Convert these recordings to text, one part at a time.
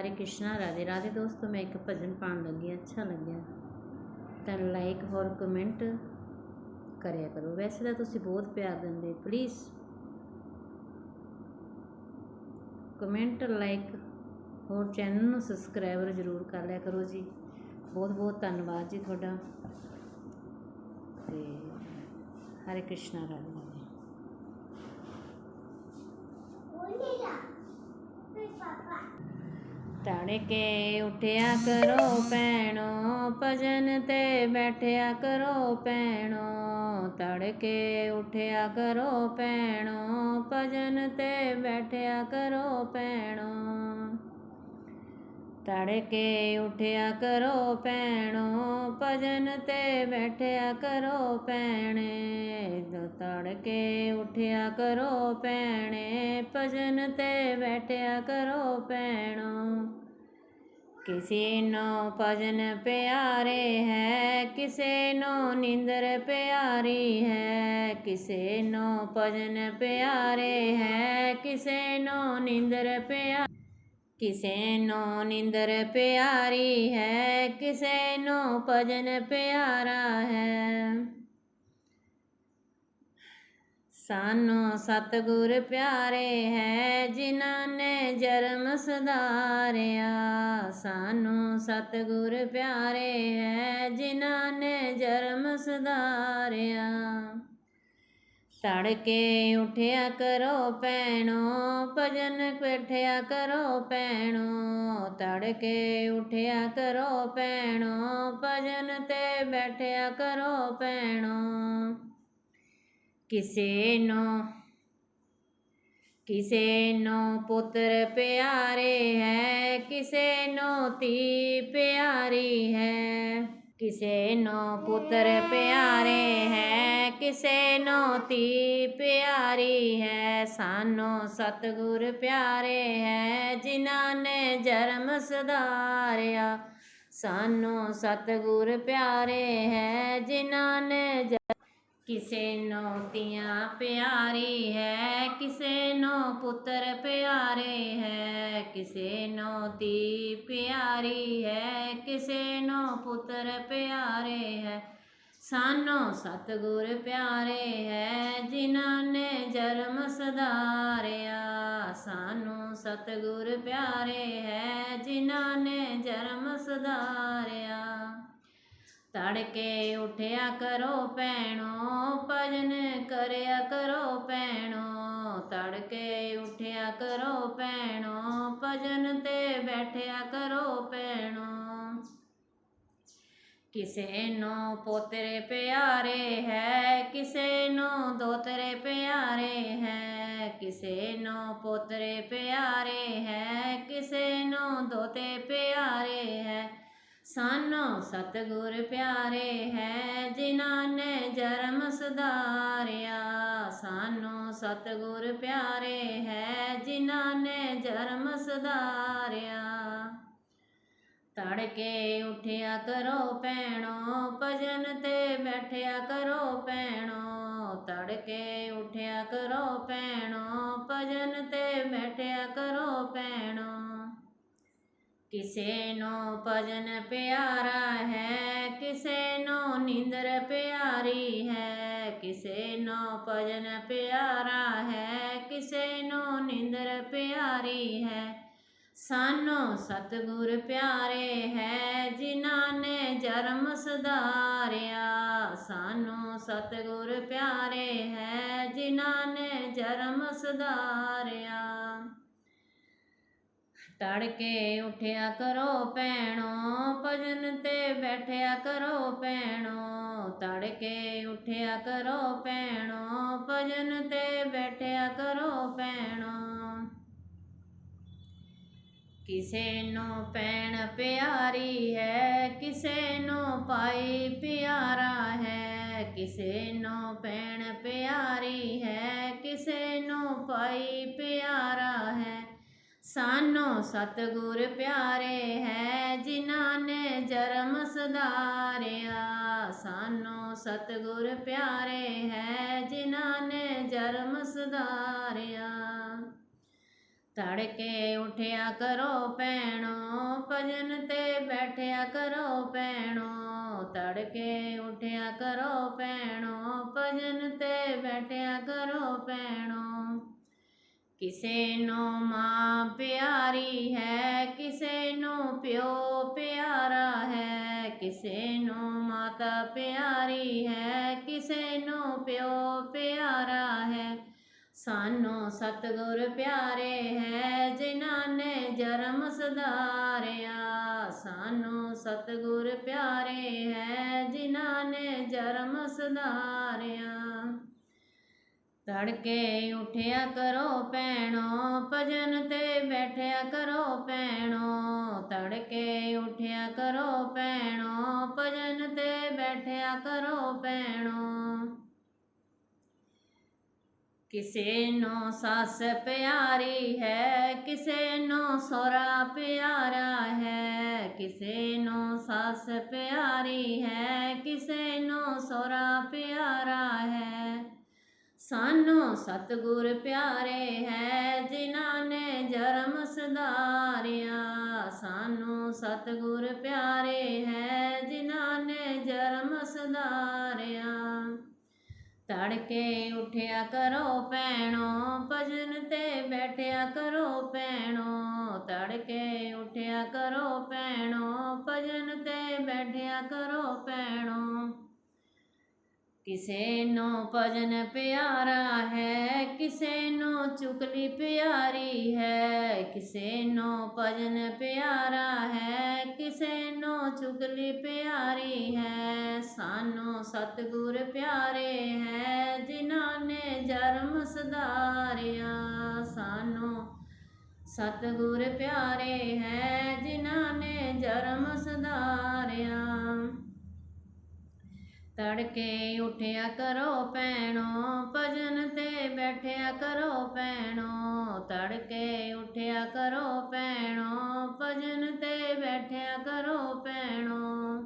ਹਰੇ ਕ੍ਰਿਸ਼ਨਾ, ਰਾਧੇ ਰਾਧੇ ਦੋਸਤੋ, ਮੈਂ ਇੱਕ ਭਜਨ ਪਾਉਣ ਲੱਗੀ ਅੱਛਾ ਲੱਗਿਆ। ਤਾਂ ਲਾਈਕ ਹੋਰ ਕਮੈਂਟ ਕਰਿਆ ਕਰੋ। ਵੈਸੇ ਤਾਂ ਤੁਸੀਂ ਬਹੁਤ ਪਿਆਰ ਦਿੰਦੇ ਪਲੀਜ਼ ਕਮੈਂਟ ਲਾਈਕ ਹੋਰ ਚੈਨਲ ਨੂੰ ਸਬਸਕ੍ਰਾਈਬਰ ਜ਼ਰੂਰ ਕਰ ਲਿਆ ਕਰੋ ਜੀ। ਬਹੁਤ ਬਹੁਤ ਧੰਨਵਾਦ ਜੀ ਤੁਹਾਡਾ। ਤੇ ਹਰੇ ਕ੍ਰਿਸ਼ਨਾ, ਰਾਧੇ ਰਾਧੇ। ਤੜਕੇ ਉਠਿਆ ਕਰੋ ਪੈਣੋ ਭਜਨ ਤੇ ਬੈਠਿਆ ਕਰੋ ਪੈਣੋ ਤੜਕੇ ਉਠਿਆ ਕਰੋ ਪੈਣੋ ਭਜਨ ਤੇ ਬੈਠਿਆ ਕਰੋ ਪੈਣੋ ਤੜਕੇ ਉਠਿਆ ਕਰੋ ਪੈਣੋ ਭਜਨ ਤੇ ਬੈਠਿਆ ਕਰੋ ਪੈਣੇ ਦੋ ਤੜਕੇ ਉਠਿਆ ਕਰੋ ਪੈਣੇ ਭਜਨ ਤੇ ਬੈਠਿਆ ਕਰੋ ਪੈਣੋ ਕਿਸੇ ਨੂੰ ਭਜਨ ਪਿਆਰੇ ਹੈ, ਕਿਸੇ ਨੂੰ ਨਿੰਦਰ ਪਿਆਰੀ ਹੈ। ਕਿਸੇ ਨੂੰ ਭਜਨ ਪਿਆਰੇ ਹੈ, ਕਿਸੇ ਨੂੰ ਨਿੰਦਰ ਪਿਆ ਕਿਸੇ ਨੂੰ ਨਿੰਦਰ ਪਿਆਰੀ ਹੈ, ਕਿਸੇ ਨੂੰ ਭਜਨ ਪਿਆਰਾ ਹੈ। ਸਾਨੂੰ ਸਤਿਗੁਰ ਪਿਆਰੇ ਹੈ, ਜਿਨ੍ਹਾਂ ਨੇ ਜਨਮ ਸੁਧਾਰਿਆ। ਸਾਨੂੰ ਸਤਿਗੁਰ ਪਿਆਰੇ ਹੈ, ਜਿਨ੍ਹਾਂ ਨੇ ਜਨਮ ਸੁਧਾਰਿਆ। ਤੜਕੇ ਉਠਿਆ ਕਰੋ ਪੈਣੋ ਭਜਨ ਬੈਠਿਆ ਕਰੋ ਪੈਣੋ ਤੜਕੇ ਉਠਿਆ ਕਰੋ ਪੈਣੋ ਭਜਨ ਤੇ ਬੈਠਿਆ ਕਰੋ ਪੈਣੋ ਕਿਸੇ ਨੂੰ ਕਿਸੇ ਨੂੰ ਪੁੱਤਰ ਪਿਆਰੇ ਹੈ ਕਿਸੇ ਨੂੰ ਧੀ ਪਿਆਰੀ ਹੈ ਕਿਸੇ ਨੂੰ ਪੁੱਤਰ ਪਿਆਰੇ ਹੈ, ਕਿਸੇ ਨੂੰ ਧੀ ਪਿਆਰੀ ਹੈ। ਸਾਨੂੰ ਸਤਿਗੁਰ ਪਿਆਰੇ ਹੈ, ਜਿਨ੍ਹਾਂ ਨੇ ਜਨਮ ਸੁਧਾਰਿਆ। ਸਾਨੂੰ ਸਤਿਗੁਰ ਪਿਆਰੇ ਹੈ, ਜਿਨ੍ਹਾਂ ਨੇ ਕਿਸੇ ਨੂੰ ਧੀਆਂ ਪਿਆਰੀ ਹੈ, ਕਿਸੇ ਨੂੰ ਪੁੱਤਰ ਪਿਆਰੇ ਹੈ, ਕਿਸੇ ਨੂੰ ਧੀ ਪਿਆਰੀ ਹੈ, ਕਿਸੇ ਨੂੰ ਪੁੱਤਰ ਪਿਆਰੇ ਹੈ। ਸਾਨੂੰ ਸਤਿਗੁਰ ਪਿਆਰੇ ਹੈ, ਜਿਨ੍ਹਾਂ ਨੇ ਜਨਮ ਸੁਧਾਰਿਆ। ਸਾਨੂੰ ਸਤਿਗੁਰ ਪਿਆਰੇ ਹੈ, ਜਿਨ੍ਹਾਂ ਨੇ ਜਨਮ ਸੁਧਾਰਿਆ। ਤੜਕੇ ਉਠਿਆ ਕਰੋ ਭੈਣੋ, ਭਜਨ ਕਰਿਆ ਕਰੋ ਭੈਣੋ। ਤੜਕੇ ਉਠਿਆ ਕਰੋ ਭੈਣੋ, ਭਜਨ ਤੇ ਬੈਠਿਆ ਕਰੋ ਭੈਣੋ। ਕਿਸੇ ਨੂੰ ਪੋਤਰੇ ਪਿਆਰੇ ਹੈ, ਕਿਸੇ ਨੂੰ ਦੋਤਰੇ ਪਿਆਰੇ ਹੈ। ਕਿਸੇ ਨੂੰ ਪੋਤਰੇ ਪਿਆਰੇ ਹੈ, ਕਿਸੇ ਨੂੰ ਦੋਤੇ ਪਿਆਰੇ ਸਾਨੂੰ ਸਤਿਗੁਰ ਪਿਆਰੇ ਹੈ, ਜਿਨ੍ਹਾਂ ਨੇ ਜਰਮ ਸੁਧਾਰਿਆ। ਸਾਨੂੰ ਸਤਿਗੁਰ ਪਿਆਰੇ ਹੈ, ਜਿਨ੍ਹਾਂ ਨੇ ਜਰਮ ਸੁਧਾਰਿਆ। ਤੜਕੇ ਉਠਿਆ ਕਰੋ ਪੈਣੋ ਭਜਨ ਤੇ ਬੈਠਿਆ ਕਰੋ ਪੈਣੋ ਤੜਕੇ ਉਠਿਆ ਕਰੋ ਪੈਣੋ ਭਜਨ ਤੇ ਬੈਠਿਆ ਕਰੋ ਪੈਣੋ ਕਿਸੇ ਨੂੰ ਭਜਨ ਪਿਆਰਾ ਹੈ, ਕਿਸੇ ਨੂੰ ਨਿੰਦਰ ਪਿਆਰੀ ਹੈ, ਕਿਸੇ ਨੂੰ ਭਜਨ ਪਿਆਰਾ ਹੈ, ਕਿਸੇ ਨੂੰ ਨਿੰਦਰ ਪਿਆਰੀ ਹੈ। ਸਾਨੂੰ ਸਤਿਗੁਰ ਪਿਆਰੇ ਹੈ, ਜਿਨ੍ਹਾਂ ਨੇ ਜਨਮ ਸੁਧਾਰਿਆ। ਸਾਨੂੰ ਸਤਿਗੁਰ ਪਿਆਰੇ ਹੈ, ਜਿਨ੍ਹਾਂ ਨੇ ਜਨਮ ਸੁਧਾਰਿਆ। ਤੜਕੇ ਉਠਿਆ ਕਰੋ ਪੈਣੋ ਭਜਨ ਤੇ ਬੈਠਿਆ ਕਰੋ ਪੈਣੋ ਤੜਕੇ ਉਠਿਆ ਕਰੋ ਪੈਣੋ ਭਜਨ ਤੇ ਬੈਠਿਆ ਕਰੋ ਪੈਣੋ ਕਿਸੇ ਨੂੰ ਪੈਣ ਪਿਆਰੀ ਹੈ, ਕਿਸੇ ਨੂੰ ਪਾਈ ਪਿਆਰਾ ਹੈ। ਕਿਸੇ ਨੂੰ ਪੈਣ ਪਿਆਰੀ ਹੈ, ਕਿਸੇ ਨੂੰ ਪਾਈ ਪਿਆਰਾ ਹੈ। ਸਾਨੂੰ ਸਤਿਗੁਰ ਪਿਆਰੇ ਹੈ, ਜਿਨ੍ਹਾਂ ਨੇ ਜਰਮ ਸੁਧਾਰਿਆ। ਸਾਨੂੰ ਸਤਿਗੁਰ ਪਿਆਰੇ ਹੈ, ਜਿਨ੍ਹਾਂ ਨੇ ਜਰਮ ਸੁਧਾਰਿਆ। ਤੜਕੇ ਉਠਿਆ ਕਰੋ ਪੈਣੋ ਭਜਨ ਤੇ ਬੈਠਿਆ ਕਰੋ ਪੈਣੋ ਤੜਕੇ ਉਠਿਆ ਕਰੋ ਪੈਣੋ ਭਜਨ ਤੇ ਬੈਠਿਆ ਕਰੋ ਪੈਣੋ ਕਿਸੇ ਨੂੰ ਮਾਂ ਪਿਆਰੀ ਹੈ, ਕਿਸੇ ਨੂੰ ਪਿਓ ਪਿਆਰਾ ਹੈ, ਕਿਸੇ ਨੂੰ ਮਾਤਾ ਪਿਆਰੀ ਹੈ, ਕਿਸੇ ਨੂੰ ਪਿਓ ਪਿਆਰਾ ਹੈ। ਸਾਨੂੰ ਸਤਿਗੁਰ ਪਿਆਰੇ ਹੈ, ਜਿਨ੍ਹਾਂ ਨੇ ਜਨਮ ਸੁਧਾਰਿਆ। ਸਾਨੂੰ ਸਤਿਗੁਰ ਪਿਆਰੇ ਹੈ, ਜਿਨ੍ਹਾਂ ਨੇ ਜਨਮ ਸੁਧਾਰਿਆ। ਤੜਕੇ ਉਠਿਆ ਕਰੋ ਪੈਣੋ ਭਜਨ ਤੇ ਬੈਠਿਆ ਕਰੋ ਪੈਣੋ ਤੜਕੇ ਉਠਿਆ ਕਰੋ ਪੈਣੋ ਭਜਨ ਤੇ ਬੈਠਿਆ ਕਰੋ ਪੈਣੋ ਕਿਸੇ ਨੂੰ ਸੱਸ ਪਿਆਰੀ ਹੈ, ਕਿਸੇ ਨੂੰ ਸੋਰਾ ਪਿਆਰਾ ਹੈ। ਕਿਸੇ ਨੂੰ ਸੱਸ ਪਿਆਰੀ ਹੈ, ਕਿਸੇ ਨੂੰ ਸੋਰਾ ਪਿਆਰਾ ਹੈ। ਸਾਨੂੰ ਸਤਿਗੁਰ ਪਿਆਰੇ ਹੈ, ਜਿਨ੍ਹਾਂ ਨੇ ਜਰਮ ਸੁਧਾਰਿਆ। ਸਾਨੂੰ ਸਤਿਗੁਰ ਪਿਆਰੇ ਹੈ, ਜਿਨ੍ਹਾਂ ਨੇ ਜਰਮ ਸੁਧਾਰਿਆ। ਤੜਕੇ ਉਠਿਆ ਕਰੋ ਪੈਣੋ ਭਜਨ ਤੇ ਬੈਠਿਆ ਕਰੋ ਪੈਣੋ ਤੜਕੇ ਉਠਿਆ ਕਰੋ ਪੈਣੋ ਭਜਨ ਤੇ ਬੈਠਿਆ ਕਰੋ ਪੈਣੋ ਕਿਸੇ ਨੂੰ ਭਜਨ ਪਿਆਰਾ ਹੈ, ਕਿਸੇ ਨੂੰ ਚੁਗਲੀ ਪਿਆਰੀ ਹੈ, ਕਿਸੇ ਨੂੰ ਭਜਨ ਪਿਆਰਾ ਹੈ, ਕਿਸੇ ਨੂੰ ਚੁਗਲੀ ਪਿਆਰੀ ਹੈ। ਸਾਨੂੰ ਸਤਿਗੁਰ ਪਿਆਰੇ ਹੈ, ਜਿਨ੍ਹਾਂ ਨੇ ਜਨਮ ਸੁਧਾਰਿਆ। ਸਾਨੂੰ ਸਤਿਗੁਰ ਪਿਆਰੇ ਹੈ, ਜਿਨ੍ਹਾਂ ਨੇ ਜਨਮ ਸੁਧਾਰਿਆ। ਤੜਕੇ ਉਠਿਆ ਕਰੋ ਪੈਣੋ ਭਜਨ ਤੇ ਬੈਠਿਆ ਕਰੋ ਪੈਣੋ ਤੜਕੇ ਉਠਿਆ ਕਰੋ ਪੈਣੋ ਭਜਨ ਤੇ ਬੈਠਿਆ ਕਰੋ ਪੈਣੋ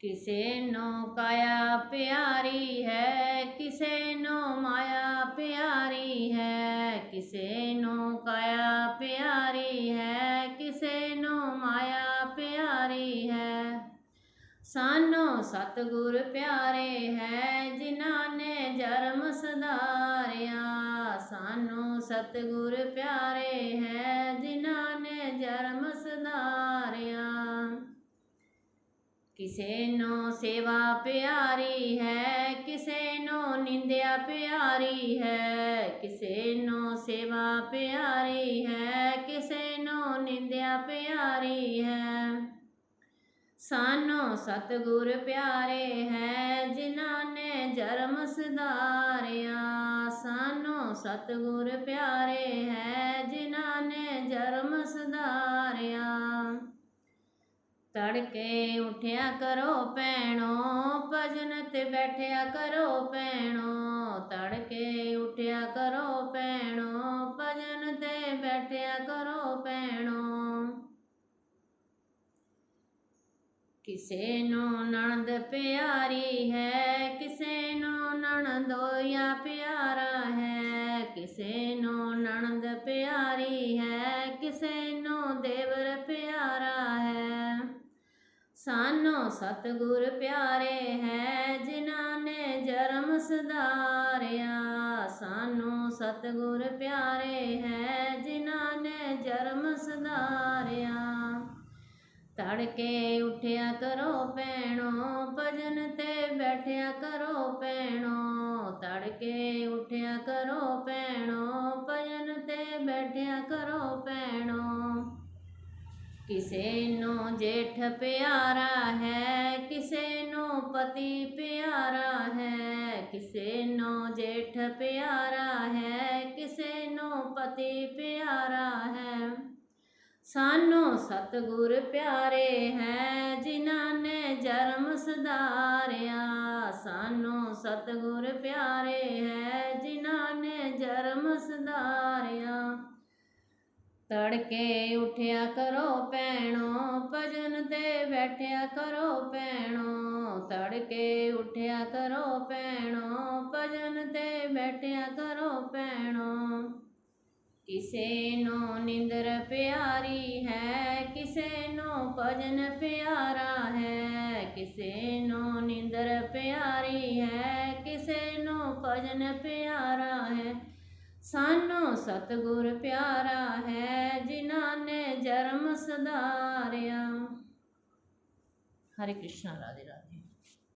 ਕਿਸੇ ਨੂੰ ਕਾਇਆ ਪਿਆਰੀ ਹੈ ਕਿਸੇ ਨੂੰ ਮਾਇਆ ਪਿਆਰੀ ਹੈ ਕਿਸੇ ਸਾਨੂੰ ਸਤਿਗੁਰ ਪਿਆਰੇ ਹੈ, ਜਿਨ੍ਹਾਂ ਨੇ ਜਰਮ ਸੁਧਾਰਿਆ। ਸਾਨੂੰ ਸਤਿਗੁਰ ਪਿਆਰੇ ਹੈ, ਜਿਨ੍ਹਾਂ ਨੇ ਜਰਮ ਸੁਧਾਰਿਆ। ਕਿਸੇ ਨੂੰ ਸੇਵਾ ਪਿਆਰੀ ਹੈ ਕਿਸੇ ਨੂੰ ਨਿੰਦਿਆ ਪਿਆਰੀ ਹੈ। ਕਿਸੇ ਨੂੰ ਸੇਵਾ ਪਿਆਰੀ ਹੈ ਕਿਸੇ ਨੂੰ ਨਿੰਦਿਆ ਪਿਆਰੀ ਹੈ। ਸਾਨੂੰ ਸਤਿਗੁਰ ਪਿਆਰੇ ਹੈ, ਜਿਨ੍ਹਾਂ ਨੇ ਜਰਮ ਸੁਧਾਰਿਆ। ਸਾਨੂੰ ਸਤਿਗੁਰ ਪਿਆਰੇ ਹੈ, ਜਿਨ੍ਹਾਂ ਨੇ ਜਰਮ ਸੁਧਾਰਿਆ। ਤੜਕੇ ਉਠਿਆ ਕਰੋ ਪੈਣੋ ਭਜਨ ਤੇ ਬੈਠਿਆ ਕਰੋ ਪੈਣੋ ਤੜਕੇ ਉਠਿਆ ਕਰੋ ਕਿਸੇ ਨੂੰ ਨਣਦ ਪਿਆਰੀ ਹੈ, ਕਿਸੇ ਨੂੰ ਨਣਦੋਇਆ ਪਿਆਰਾ ਹੈ, ਕਿਸੇ ਨੂੰ ਨਣਦ ਪਿਆਰੀ ਹੈ, ਕਿਸੇ ਨੂੰ ਦੇਵਰ ਪਿਆਰਾ ਹੈ। ਸਾਨੂੰ ਸਤਿਗੁਰ ਪਿਆਰੇ ਹੈ, ਜਿਨ੍ਹਾਂ ਨੇ ਜਰਮ ਸੁਧਾਰਿਆ। ਸਾਨੂੰ ਸਤਿਗੁਰ ਪਿਆਰੇ ਹੈ, ਜਿਨ੍ਹਾਂ ਨੇ ਜਨਮ ਸੁਧਾਰਿਆ। ਤੜਕੇ ਉਠਿਆ ਕਰੋ ਪੈਣੋ ਭਜਨ ਤੇ ਬੈਠਿਆ ਕਰੋ ਪੈਣੋ ਤੜਕੇ ਉਠਿਆ ਕਰੋ ਪੈਣੋ ਭਜਨ ਤੇ ਬੈਠਿਆ ਕਰੋ ਪੈਣੋ ਕਿਸੇ ਨੂੰ ਜੇਠ ਪਿਆਰਾ ਹੈ ਕਿਸੇ ਨੂੰ ਪਤੀ ਪਿਆਰਾ ਹੈ ਕਿਸੇ ਨੂੰ ਜੇਠ ਪਿਆਰਾ ਹੈ ਕਿਸੇ ਨੂੰ ਪਤੀ ਪਿਆਰਾ ਹੈ ਸਾਨੂੰ ਸਤਿਗੁਰ ਪਿਆਰੇ ਹੈ, ਜਿਨ੍ਹਾਂ ਨੇ ਜਨਮ ਸੁਧਾਰਿਆ। ਸਾਨੂੰ ਸਤਿਗੁਰ ਪਿਆਰੇ ਹੈ, ਜਿਨ੍ਹਾਂ ਨੇ ਜਨਮ ਸੁਧਾਰਿਆ। ਤੜਕੇ ਉਠਿਆ ਕਰੋ ਪੈਣੋ ਭਜਨ ਤੇ ਬੈਠਿਆ ਕਰੋ ਪੈਣੋ ਤੜਕੇ ਉਠਿਆ ਕਰੋ ਪੈਣੋ ਭਜਨ ਤੇ ਬੈਠਿਆ ਕਰੋ ਪੈਣੋ ਕਿਸੇ ਨੂੰ ਨਿੰਦਰ ਪਿਆਰੀ ਹੈ, ਕਿਸੇ ਨੂੰ ਭਜਨ ਪਿਆਰਾ ਹੈ, ਕਿਸੇ ਨੂੰ ਨਿੰਦਰ ਪਿਆਰੀ ਹੈ, ਕਿਸੇ ਨੂੰ ਭਜਨ ਪਿਆਰਾ ਹੈ। ਸਾਨੂੰ ਸਤਿਗੁਰ ਪਿਆਰਾ ਹੈ, ਜਿਨ੍ਹਾਂ ਨੇ ਜਨਮ ਸੁਧਾਰਿਆ। ਹਰੇ ਕ੍ਰਿਸ਼ਨ ਰਾਧੇ ਰਾਧੇ।